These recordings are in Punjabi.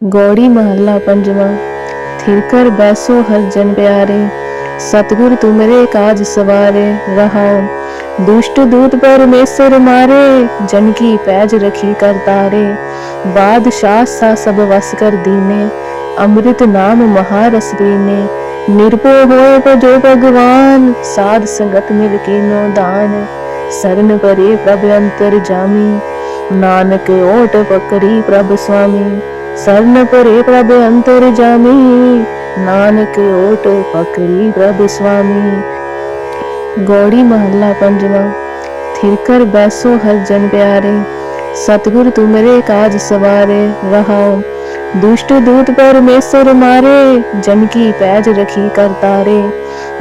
ਗੌੜੀ ਮਹੱਲਾ ਪੰਜਵਾਂ ਥਿਰ ਕਰ ਬੈਸੋ ਹਰ ਜਨ ਪਿਆਰੇ, ਸਤਿਗੁਰ ਤੁਮਰੇ ਕਾਜ ਸਵਾਰੇ, ਰਹਾਉ, ਦੁਸ਼ਟ ਦੂਤ ਪਰਮੇਸ਼ਰ ਮਾਰੇ, ਜਨ ਕੀ ਪੈਜ ਰਖੀ ਕਰਤਾਰੇ ਬਾਦਸ਼ਾਹ ਸਾ ਸਭ ਵਸ ਕਰ ਦੀਨੇ, ਅੰਮ੍ਰਿਤ ਨਾਮ ਮਹਾਰਸ ਪੀਨੇ, ਨਿਰਭਉ ਹੋਏ ਭਜੋ ਭਗਵਾਨ, ਸਾਧ ਸੰਗਤ ਮਿਲ ਕੇ ਨੋ ਦਾਨ, ਸਰਨ ਪਰੇ ਪ੍ਰਭ ਅੰਤਰ ਜਾਮੀ, ਨਾਨਕ ਓਟ ਪਕਰੀ ਪ੍ਰਭ ਸੁਆਮੀ ਸਰਨ ਪਰੇ ਪ੍ਰਭ ਅੰਤਰ ਜਾਮੀ, ਨਾਨਕ ਓਟ ਪਕਰੀ ਪ੍ਰਭ ਗੌੜੀ ਮਹੱਲਾ ਪੰਜਵਾਂ ਥਿਰ ਕਰ ਬੈਸੋ ਹਰ ਜਨ ਪਿਆਰੇ, ਸਤਿਗੁਰ ਤੁਮਰੇ ਕਾਜ ਸਵਾਰੇ ਰਹਾਉ ਦੁਸ਼ਟ ਦੂਤ ਪਰਮੇਸ਼ਰ ਮਾਰੇ, ਜਨ ਕੀ ਪੈਜ ਰਖੀ ਕਰਤਾਰੇ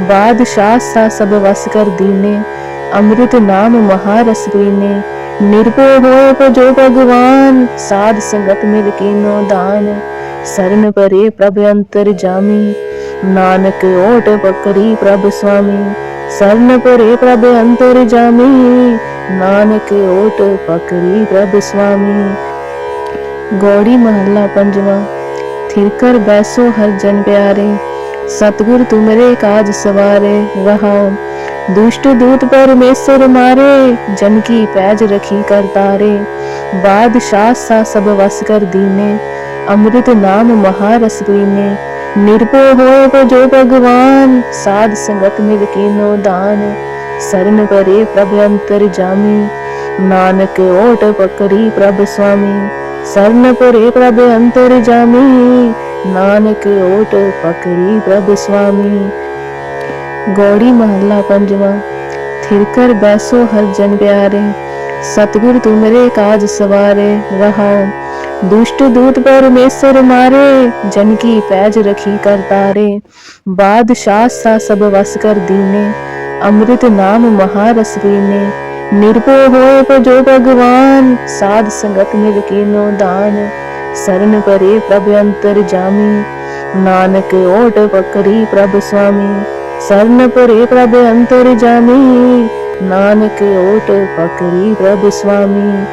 ਬਾਦਸ਼ਾਹ ਸਾ ਸਭ ਵਸ ਕਰ ਦੀਨੇ, ਅੰਮ੍ਰਿਤ ਨਾਮ ਮਹਾਰਸ ਪੀਨੇ। ਨਿਰਭਉ ਹੋਏ ਭਜੋ ਭਗਵਾਨ, ਸਾਧ ਸੰਗਤ ਮਿਲ ਕੇ ਦਾਨ। ਸਰਨ ਪਰੇ ਪ੍ਰਭ ਅੰਤਰ ਜਾਮੀ, ਨਾਨਕ ਓਟ ਪਕਰੀ ਪ੍ਰਭ ਸੁਆਮੀ। ਸਰਨ ਪਰੇ ਪ੍ਰਭ ਅੰਤਰ ਜਾਮੀ, ਨਾਨਕ ਓਟ ਪਕਰੀ ਪ੍ਰਭ ਸੁਆਮੀ। ਗੌੜੀ ਮਹੱਲਾ ਪੰਜਵਾਂ, ਥਿਰ ਕਰ ਬੈਸੋ ਹਰ ਜਨ ਪਿਆਰੇ। ਸਤਿਗੁਰ ਮੇਰੇ ਕਾਜ ਸਵਾਰੇ ਰਹਾਉ ਦੁਸ਼ਟ ਦੂਤ ਪਰਮੇਸ਼ਰ ਮਾਰੇ, ਜਨ ਕੀ ਪੈਜ ਰਖੀ ਕਰਤਾਰੇ ਬਾਦਸ਼ਾਹ ਸਾ ਸਭ ਵਸ ਕਰ ਦੀਨੇ, ਅੰਮ੍ਰਿਤ ਨਾਮ ਮਹਾਰਸ ਪੀਨੇ। ਨਿਰਭਉ ਹੋਏ ਭਜੋ ਭਗਵਾਨ, ਸਾਧ ਸੰਗਤ ਮਿਲ ਕੇ ਨੋ ਦਾਨ। ਸਰਨ ਪਰੇ ਪ੍ਰਭ ਅੰਤਰ ਜਾਮੀ, ਨਾਨਕ ਓਟ ਪਕਰੀ ਪ੍ਰਭ ਸੁਆਮੀ। ਸਰਨ ਪਰੇ ਪ੍ਰਭ ਅੰਤਰ ਜਾਮੀ, ਨਾਨਕ ਓਟ ਪਕਰੀ ਪ੍ਰਭ ਸੁਆਮੀ। ਗੌੜੀ ਮਹੱਲਾ ਪੰਜਵਾਂ। ਥਿਰ ਬੈਸੋ ਹਰ ਜਨ ਪਿਆਰੇ, ਸਤਿਗੁਰ ਤੁਮਰੇ ਕਾਜ ਸਵਾਰੇ ਰਹਾਉ ਦੁਸ਼ਟ ਦੂਤ ਪਰਮੇਸ਼ਰ ਮਾਰੇ, ਜਨ ਕੀ ਪੈਜ ਰਖੀ ਕਰਤਾਰੇ ਬਾਦਸ਼ਾਹ ਸਾ ਸਭ ਵਸ ਕਰ ਦੀਨੇ, ਅੰਮ੍ਰਿਤ ਨਾਮ ਮਹਾਰਸ ਪੀਨੇ ਨਿਰਭਉ ਹੋਏ ਭਜੋ ਭਗਵਾਨ, ਸਾਧ ਸੰਗਤ ਮਿਲ ਕੇ ਦਾਨ। ਸਰਨ ਪਰੇ ਪ੍ਰਭ ਅੰਤਰ ਜਾਮੀ, ਨਾਨਕ ਓਟ ਪਕਰੀ ਪ੍ਰਭ ਸੁਆਮੀ। ਸਰਨ ਪਰੇ ਪ੍ਰਭ ਅੰਤਰ ਜਾਮੀ, ਨਾਨਕ ਓਟ ਪਕਰੀ ਪ੍ਰਭ ਸੁਆਮੀ।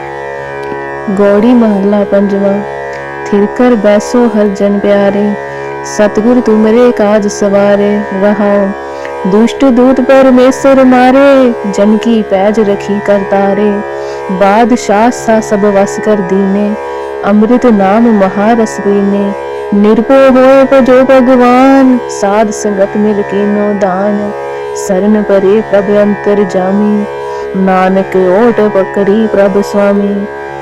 ਗੌੜੀ ਮਹੱਲਾ ਪੰਜਵਾਂ ਥਿਰ ਬੈਸੋ ਹਰ ਜਨ ਪਿਆਰੇ, ਸਤਿਗੁਰ ਤੁਮਰੇ ਕਾਜ ਸਵਾਰੇ ਰਹਾਉ ਦੁਸ਼ਟ ਦੂਤ ਪਰਮੇਸ਼ਰ ਮਾਰੇ, ਜਨ ਕੀ ਪੈਜ ਰਖੀ ਕਰਤਾਰੇ ਬਾਦਸ਼ਾਹ ਸਾ ਸਭ ਵਸ ਕਰ ਦੀਨੇ, ਅੰਮ੍ਰਿਤ ਨਾਮ ਮਹਾਰਸ ਪੀਨੇ। ਨਿਰਭਉ ਹੋਏ ਭਜੋ ਭਗਵਾਨ, ਸਾਧ ਸੰਗਤ ਮਿਲ ਕੇ ਨੋ ਦਾਨ, ਸਰਨ ਪਰੇ ਪ੍ਰਭ ਅੰਤਰ ਜਾਮੀ, ਨਾਨਕ ਓਟ ਪਕਰੀ ਪ੍ਰਭ ਸੁਆਮੀ,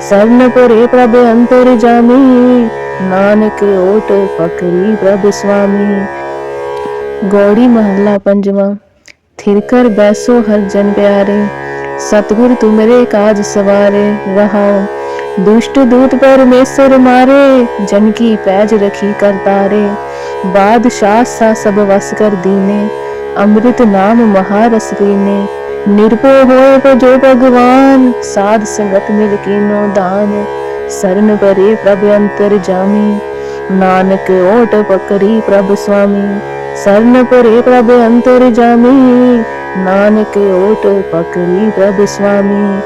ਸਰਨ ਪਰੇ ਪ੍ਰਭ ਅੰਤਰ ਜਾਮੀ, ਨਾਨਕ ਓਟ ਪਕਰੀ ਪ੍ਰਭ ਸੁਆਮੀ। ਗੌੜੀ ਮਹੱਲਾ ਪੰਜਵਾਂ, ਥਿਰ ਬੈਸੋ ਹਰ ਜਨ ਪਿਆਰੇ, ਸਤਿਗੁਰ ਮੇਰੇ ਕਾਜ ਸਵਾਰੇ ਰਹਾਉ ਦੁਸ਼ਟ ਦੂਤ ਪਰਮੇਸ਼ਰ ਮਾਰੇ, ਜਨ ਕੀ ਪੈਜ ਰਖੀ ਕਰਤਾਰੇ ਬਾਦਸ਼ਾਹ ਸਾ ਸਭ ਵਸ ਕਰ ਦੀਨੇ, ਅੰਮ੍ਰਿਤ ਨਾਮ ਮਹਾਰਸ ਪੀਨੇ। ਨਿਰਭਉ ਹੋਏ ਭਜੋ ਭਗਵਾਨ, ਸਾਧ ਸੰਗਤ ਮਿਲ ਕੇ ਨੋ ਦਾਨ। ਸਰਨ ਪਰੇ ਪ੍ਰਭ ਅੰਤਰ ਜਾਮੀ, ਨਾਨਕ ਓਟ ਪਕਰੀ ਪ੍ਰਭ ਸੁਆਮੀ। ਸਰਨ ਪਰੇ ਪ੍ਰਭ ਅੰਤਰ ਜਾਮੀ, ਨਾਨਕ ਓਟ ਪਕਰੀ ਪ੍ਰਭ ਸੁਆਮੀ।